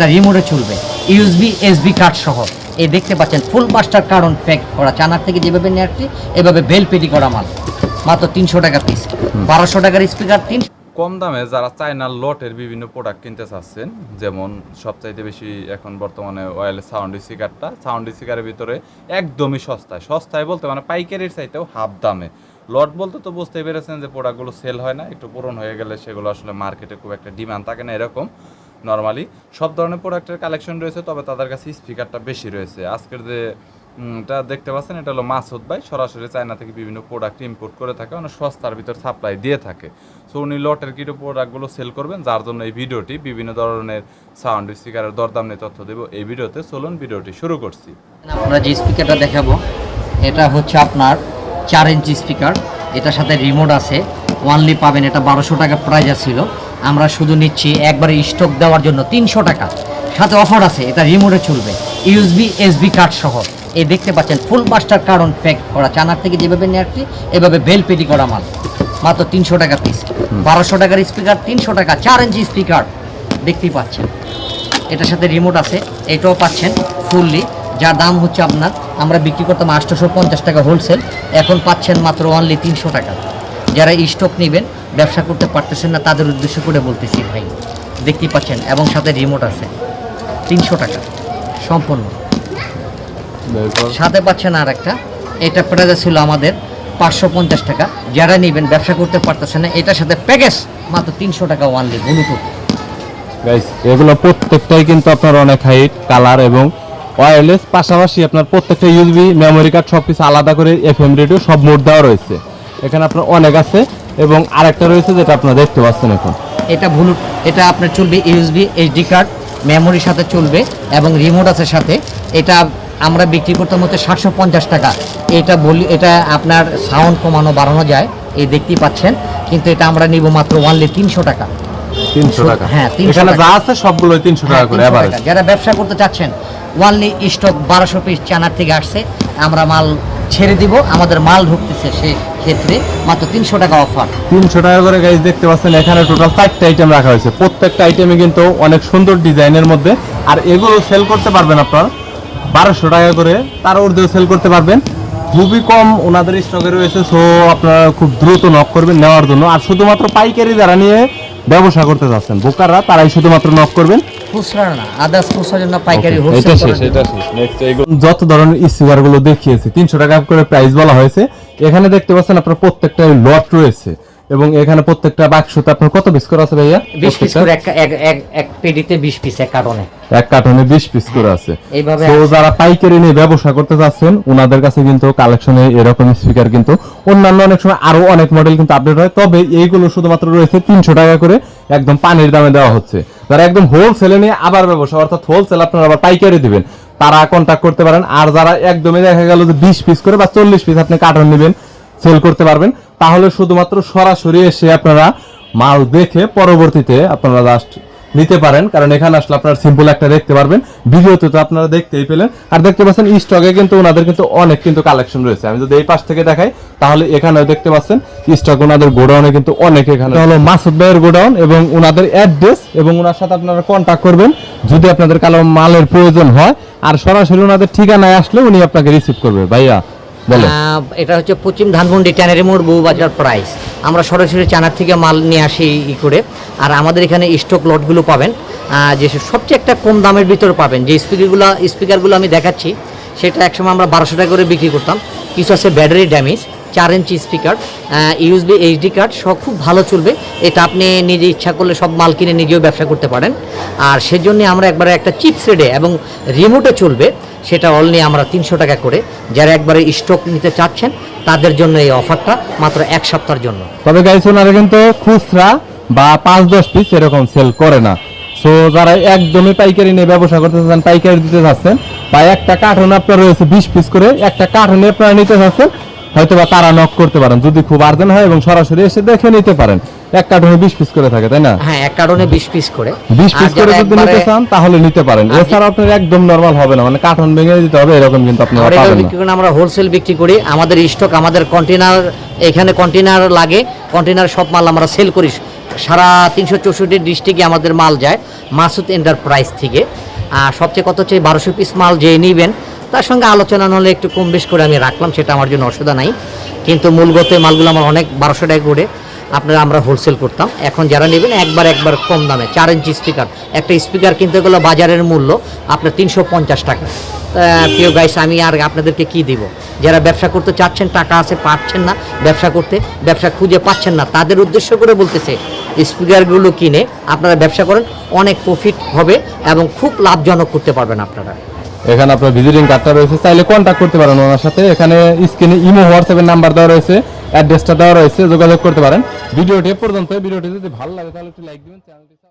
এটা রিমোটে চলবে। USB SB card সহ। এই দেখতে পাচ্ছেন ফুল মাস্টার কার্ডন প্যাক করা। চানার থেকে যেভাবে নিয়ে আসছি এভাবে বেল পেটি করা মাল। মাত্র তিনশো টাকা পিস বারোশো টাকার স্পিকার তিন কম দামে যারা চায়নার লটের বিভিন্ন প্রোডাক্ট কিনতে চাচ্ছেন যেমন সবচাইতে বেশি এখন বর্তমানে ওয়েল সাউন্ড স্পিকারটা সাউন্ড স্পিকারের ভিতরে একদমই সস্তায়। সস্তায় বলতে মানে পাইকারির চাইতেও হাফ দামে। লট বলতে তো বুঝতেই পেরেছেন যে প্রোডাক্টগুলো সেল হয় না একটু পূরণ হয়ে গেলে সেগুলো আসলে মার্কেটে খুব একটা ডিমান্ড থাকে না এরকম। নর্মালি সব ধরনের প্রোডাক্টের কালেকশন রয়েছে, তবে তাদের কাছে স্পিকারটা বেশি রয়েছে। আজকের যে এটা দেখতে পাচ্ছেন, এটা হলো মাসুদ ভাই। সরাসরি চায়না থেকে বিভিন্ন প্রোডাক্ট ইম্পোর্ট করে থাকে, অনেক সস্তার ভিতর সাপ্লাই দিয়ে থাকে। সো উনি লটের কিছু প্রোডাক্টগুলো সেল করবেন, যার জন্য এই ভিডিওটি বিভিন্ন ধরনের সাউন্ড স্পিকারের দরদাম নিয়ে তথ্য দেবো এই ভিডিওতে। চলুন ভিডিওটি শুরু করছি। আমরা যে স্পিকারটা দেখাবো, এটা হচ্ছে আপনার চার ইঞ্চি স্পিকার এটার সাথে রিমোট আছে ওয়ানলি পাবেন, এটা বারোশো টাকা প্রাইস ছিল আমরা শুধু নিচ্ছি একবারে স্টক দেওয়ার জন্য তিনশো টাকা। সাথে অফার আছে এটা রিমোটে চলবে। ইউএসবি এসবি কার্ড সহ। এই দেখতে পাচ্ছেন ফুল মাস্টার কার্ডন প্যাক করা। চানার থেকে যেভাবে নিয়ে আসছি এভাবে বেল পেটি করা মাল। মাত্র তিনশো টাকা পিস বারোশো টাকার স্পিকার তিনশো টাকা চার ইঞ্চি স্পিকার দেখতেই পাচ্ছেন। এটার সাথে রিমোট আছে এটাও পাচ্ছেন ফুললি যার দাম হচ্ছে আপনার আমরা বিক্রি করতাম আটশোশো পঞ্চাশ টাকা হোলসেল এখন পাচ্ছেন মাত্র অনলি তিনশো টাকা। যারা স্টক নেবেন ব্যবসা করতে পারতেছেন না তাদের উদ্দেশ্য করে বলতেছি ভাই। দেখতেই পাচ্ছেন এবং সাথে রিমোট আছে। তিনশো টাকা সম্পূর্ণ। সাথে পাচ্ছেন আর একটা। এটা প্রাইস ছিল আমাদের পাঁচশো পঞ্চাশ টাকা। যারা নেবেন ব্যবসা করতে পারতেছেন না এটার সাথে প্যাকেজ মাত্র তিনশো টাকা ওয়ানলি ব্লুটুথ গাইস এগুলো প্রত্যেকটাই কিন্তু আপনার অনেক হাইট কালার এবং ওয়্যারলেস পাশাপাশি আপনার প্রত্যেকটা ইউএসবি মেমোরি কার্ড সব কিছু আলাদা করে এফএম রেডিও সব মোড দেওয়া রয়েছে। এখানে আপনার অনেক আছে এবং আরেকটা রয়েছে যেটা আপনারা দেখতে পাচ্ছেন এখন। এটা ব্লু এটা আপনার চলবে ইউএসবি এইচডি কার্ড মেমোরির সাথে চলবে এবং রিমোট আছে সাথে। এটা আমরা বিক্রি করতাম হচ্ছে সাতশো পঞ্চাশ টাকা। এটা বলি এটা আপনার সাউন্ড কমানো বাড়ানো যায় এই দেখতেই পাচ্ছেন। কিন্তু এটা আমরা নিব মাত্র ওয়ানলি তিনশো টাকা। তিনশো টাকা। হ্যাঁ, 300 এখানে টাকা। যা আছে সবগুলো তিনশো টাকা হ্যাঁ, করে 300 এভারেজ টাকা। যারা ব্যবসা করতে চাচ্ছেন ওয়ানলি স্টক বারোশো পিস চানার থেকে আসছে। আমরা মাল ছেড়ে দিব, আমাদের মাল ঢুকতেছে সে ক্ষেত্রে, মাত্র তিনশো টাকা অফার তিনশো টাকা করে গাইজ দেখতে পাচ্ছেন, এখানে টোটাল চারটে আইটেম রাখা হয়েছে। প্রত্যেকটা আইটেমে কিন্তু অনেক সুন্দর ডিজাইনের মধ্যে। আর এগুলো সেল করতে পারবেন আপনার। বারোশো টাকা করে তার ঊর্ধ্বেও সেল করতে পারবেন। খুবই কম ওনাদের স্টকে রয়েছে সো আপনারা খুব দ্রুত নক করবেন নেওয়ার জন্য। আর শুধুমাত্র পাইকারি যারা নিয়ে ব্যবসা করতে যাচ্ছেন। বোকাররা তারাই শুধুমাত্র নক করবেন? যত ধরনের স্পিকারগুলো দেখিয়েছে তিনশো টাকা করে প্রাইস বলা হয়েছে। এখানে দেখতে পাচ্ছেন আপনার প্রত্যেকটা লট রয়েছে। এবং এখানে প্রত্যেকটা বাক্সতে আপনার কত পিস করে আছে ভাইয়া? বিশ পিস করে এক এক এক এক পেডিতে বিশ পিস এক কার্টনে। এক কার্টনে বিশ পিস করে আছে। এইভাবে তো যারা পাইকারি নিয়ে ব্যবসা করতে চাচ্ছেন ওনাদের কাছে কিন্তু কালেকশনে এরকম স্পিকার কিন্তু অন্যান্য অনেক সময় আরও অনেক মডেল কিন্তু আপডেট হয়। তবে এইগুলো শুধুমাত্র রয়েছে তিনশো টাকা করে একদম পানির দামে দেওয়া হচ্ছে। যারা একদম হোলসেলে নিয়ে আবার ব্যবসা অর্থাৎ হোলসেল আপনারা আবার পাইকারি দিবেন। তারা কন্ট্যাক্ট করতে পারেন। আর যারা একদমই দেখা গেল যে বিশ পিস করে বা চল্লিশ পিস আপনি কার্টন নেবেন সেল করতে পারবেন। তাহলে শুধুমাত্র সরাসরি এসে আপনারা মাল দেখে পরবর্তীতে আপনারা জাস্ট নিতে পারেন। কারণ এখানে আসলে আপনারা সিম্পল একটা দেখতে পারবেন। ভিডিওতে তো আপনারা দেখতেই পেলেন। আর দেখতে পাচ্ছেন স্টকে কিন্তু ওনাদের কিন্তু অনেক কিন্তু কালেকশন রয়েছে। আমি যদি এই পাশ থেকে দেখাই তাহলে এখানেও দেখতে পাচ্ছেন স্টক ওনাদের গোডাউনে কিন্তু অনেক এখানে হলো মাসুদ ভাইয়ের গোডাউন এবং ওনাদের অ্যাড্রেস এবং ওনার সাথে আপনারা কন্ট্যাক্ট করবেন। যদি আপনাদের কালো মালের প্রয়োজন হয় আর সরাসরি ওনাদের ঠিকানায় আসলে উনি আপনাকে রিসিভ করবে। ভাইয়া এটা হচ্ছে পশ্চিম ধানমন্ডি ট্যানারি মোড় বউবাজার প্রাইস। আমরা সরাসরি চানার থেকে মাল নিয়ে আসি ই করে। আর আমাদের এখানে স্টক লটগুলো পাবেন। যে সবচেয়ে একটা কম দামের ভিতরে পাবেন। যে স্পিকারগুলো স্পিকারগুলো আমি দেখাচ্ছি, সেটা একসময় আমরা বারোশো টাকা করে বিক্রি করতাম। কিছু আছে ব্যাটারি ড্যামেজ চার inch speaker USB HD card সব খুব ভালো চলবে। এটা আপনি নিজে ইচ্ছা করলে সব মাল কিনে নিজেও ব্যবসা করতে পারেন। আর সেজন্য আমরা একবারে একটা চিপস রেডে এবং রিমোটে চলবে। সেটা অনলি আমরা তিনশো টাকা করে। যারা একবারে স্টক নিতে চাচ্ছেন, তাদের জন্য এই অফারটা মাত্র এক সপ্তাহের জন্য। তবে গাইস ওনারা কিন্তু খুচরা বা পাঁচ দশ পিস এরকম সেল করে না। সো যারা একদমই পাইকারি নিয়ে ব্যবসা করতে চাচ্ছেন, পাইকারি দিতে চাচ্ছেন, বা একটা কার্টন আপনার রয়েছে বিশ পিস করে, একটা কার্টনে আপনারা নিতে চাচ্ছেন হয়তো বা তারা নক করতে পারেন যদি খুব আর্জেন্ট হয় এবং সরাসরি এসে দেখে নিতে পারেন। এক কার্টনে বিশ পিস করে থাকে তাই না? হ্যাঁ এক কারণে বিশ পিস করে। বিশ আর পিস করে যদি নিতে চান তাহলে নিতে পারেন। এছাড়া আপনার একদম নর্মাল হবে না মানে কার্টন ভেঙে দিতে হবে এরকম কিন্তু আপনারা আমরা পাবেন না। আমরা হোলসেল বিক্রি করি আমাদের স্টক আমাদের কন্টেনার এখানে কন্টেনার লাগে কন্টেনার সব মাল আমরা সেল করি। সারা তিনশো চৌষট্টি ডিস্ট্রিক্টে আমাদের মাল যায় মাসুদ এন্টারপ্রাইজ থেকে। আর সবচেয়ে কত হচ্ছে বারোশো পিস মাল যে নেবেন তার সঙ্গে আলোচনা হলে একটু কম বেশ করে আমি রাখলাম, সেটা আমার জন্য অসুবিধা নাই। কিন্তু মূলগত মালগুলো আমার অনেক বারোশো টাকা করে আপনারা, আমরা হোলসেল করতাম। এখন যারা নেবেন, একবার একবার কম দামে, চার ইঞ্চি স্পিকার একটা স্পিকার কিনতে গেলে বাজারের মূল্য আপনার তিনশো পঞ্চাশ টাকা। প্রিয় গাইস আমি আর আপনাদেরকে কি দিব? যারা ব্যবসা করতে চাচ্ছেন, টাকা আছে, পাচ্ছেন না ব্যবসা করতে, ব্যবসা খুঁজে পাচ্ছেন না, তাদের উদ্দেশ্য করে বলতেছে স্পিকারগুলো কিনে আপনারা ব্যবসা করেন, অনেক প্রফিট হবে এবং খুব লাভজনক করতে পারবেন আপনারা। এখানে আপনার ভিজিটিং কার্ডটা রয়েছে। চাইলে কন্ট্যাক্ট করতে পারেন ওনার সাথে। এখানে স্ক্রিনে ইমো হোয়াটসঅ্যাপের নাম্বার দেওয়া রয়েছে অ্যাড্রেসটা দেওয়া রয়েছে, যোগাযোগ করতে পারেন। ভিডিওটি পর্যন্ত ভিডিওটি যদি ভালো লাগে তাহলে একটু লাইক দিবেন চ্যানেলটি